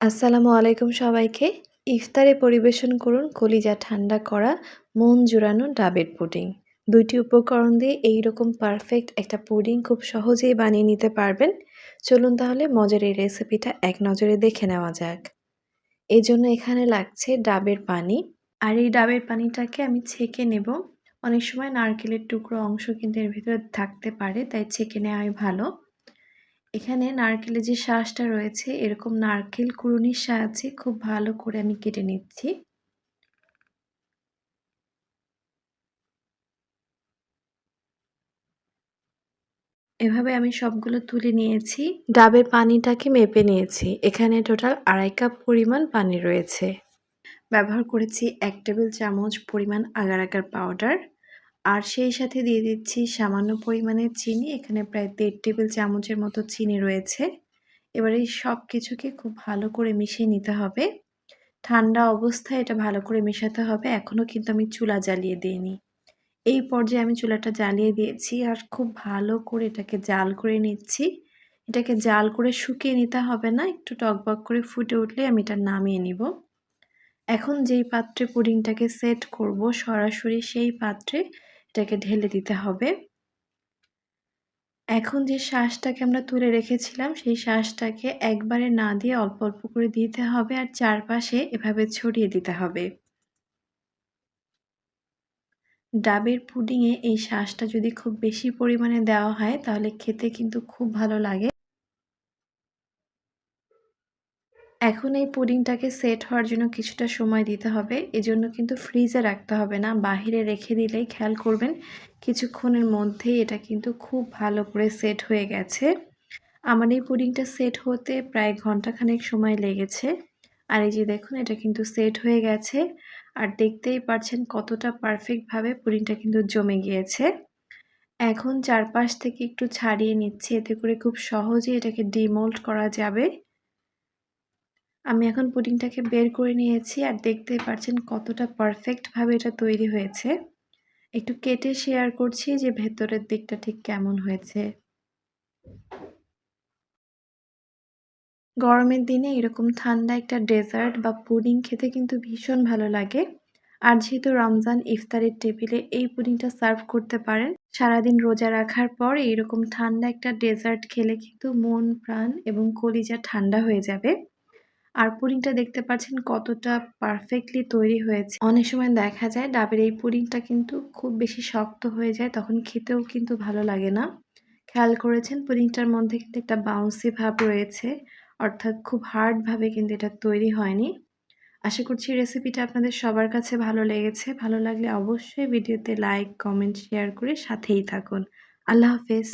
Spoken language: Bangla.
আসসালামু আলাইকুম সবাইকে। ইফতারে পরিবেশন করুন কলিজা ঠান্ডা করা মন জুড়ানো ডাবের পুডিং। দুইটি উপকরণ দিয়ে এই রকম পারফেক্ট একটা পুডিং খুব সহজেই বানিয়ে নিতে পারবেন। চলুন তাহলে মজার এই রেসিপিটা এক নজরে দেখে নেওয়া যাক। এই জন্য এখানে লাগছে ডাবের পানি। আর এই ডাবের পানিটাকে আমি ছেঁকে নেব। অনেক সময় নারকেলের টুকরো অংশ কিন্তু এর ভিতরে থাকতে পারে, তাই ছেঁকে নেওয়াই ভালো। এখানে নারকেলের যে শ্বাসটা রয়েছে, এরকম নারকেল কুড়ুনির সাহায্যে খুব ভালো করে আমি কেটে নিচ্ছি। এভাবে আমি সবগুলো তুলে নিয়েছি, ডাবের পানিটাকে মেপে নিয়েছি। এখানে টোটাল আড়াই কাপ পরিমাণ পানি রয়েছে। ব্যবহার করেছি এক টেবিল চামচ পরিমাণ আগার আগার পাউডার। আর সেই সাথে দিয়ে দিচ্ছি সামান্য পরিমাণে চিনি, এখানে প্রায় দেড় টেবিল চামচের মতো চিনি রয়েছে। এবার এই সব কিছুকে খুব ভালো করে মিশিয়ে নিতে হবে। ঠান্ডা অবস্থায় এটা ভালো করে মেশাতে হবে এখনও কিন্তু আমি চুলা জ্বালিয়ে দিইনি। এই পর্যায়ে আমি চুলাটা জ্বালিয়ে দিয়েছি আর খুব ভালো করে এটাকে জাল করে নিচ্ছি। এটাকে জাল করে শুকিয়ে নিতে হবে না, একটু টকবক করে ফুটে উঠলে আমি এটা নামিয়ে নিব। এখন যেই পাত্রে পুডিংটাকে সেট করব, সরাসরি সেই পাত্রে এটাকে ঢেলে দিতে হবে। এখন যে শ্বাসটাকে আমরা তুলে রেখেছিলাম, সেই শ্বাসটাকে একবারে না দিয়ে অল্প অল্প করে দিতে হবে আর চারপাশে এভাবে ছড়িয়ে দিতে হবে। ডাবের পুডিংয়ে এই শ্বাসটা যদি খুব বেশি পরিমাণে দেওয়া হয়, তাহলে খেতে কিন্তু খুব ভালো লাগে। এখন এই পুডিংটাকে সেট হওয়ার জন্য কিছুটা সময় দিতে হবে। এজন্য কিন্তু ফ্রিজে রাখতে হবে না। বাহিরে রেখে দিলেই খেয়াল করবেন, কিছুক্ষণের মধ্যেই এটা কিন্তু খুব ভালো করে সেট হয়ে গেছে। আমার এই পুডিংটা সেট হতে প্রায় ঘন্টাখানেক সময় লেগেছে। আর এই যে দেখুন, এটা কিন্তু সেট হয়ে গেছে। আর দেখতেই পারছেন কতটা পারফেক্টভাবে পুডিংটা কিন্তু জমে গিয়েছে। এখন চারপাশ থেকে একটু ছাড়িয়ে নিচ্ছি। এতে করে খুব সহজেই এটাকে ডিমোল্ড করা যাবে। আমি এখন পুডিংটাকে বের করে নিয়েছি আর দেখতেই পাচ্ছেন কতটা পারফেক্টভাবে এটা তৈরি হয়েছে। একটু কেটে শেয়ার করছি যে ভেতরের দিকটা ঠিক কেমন হয়েছে। গরমের দিনে এরকম ঠান্ডা একটা ডেজার্ট বা পুডিং খেতে কিন্তু ভীষণ ভালো লাগে। আর যেহেতু রমজান ইফতারের টেবিলে এই পুডিংটা সার্ভ করতে পারেন, সারাদিন রোজা রাখার পর এইরকম ঠান্ডা একটা ডেজার্ট খেলে কিন্তু মন, প্রাণ এবং কলিজা ঠান্ডা হয়ে যাবে। আর পুডিংটা দেখতে পাচ্ছেন কতটা পারফেক্টলি তৈরি হয়েছে। অনেক সময় দেখা যায় ডাবের এই পুডিংটা কিন্তু খুব বেশি শক্ত হয়ে যায়, তখন খেতেও কিন্তু ভালো লাগে না। খেয়াল করেছেন পুডিংটার মধ্যে কিন্তু একটা বাউন্সি ভাব রয়েছে, অর্থাৎ খুব হার্ডভাবে কিন্তু এটা তৈরি হয়নি। আশা করছি রেসিপিটা আপনাদের সবার কাছে ভালো লেগেছে। ভালো লাগলে অবশ্যই ভিডিওতে লাইক কমেন্ট শেয়ার করে সাথেই থাকুন। আল্লাহ হাফেজ।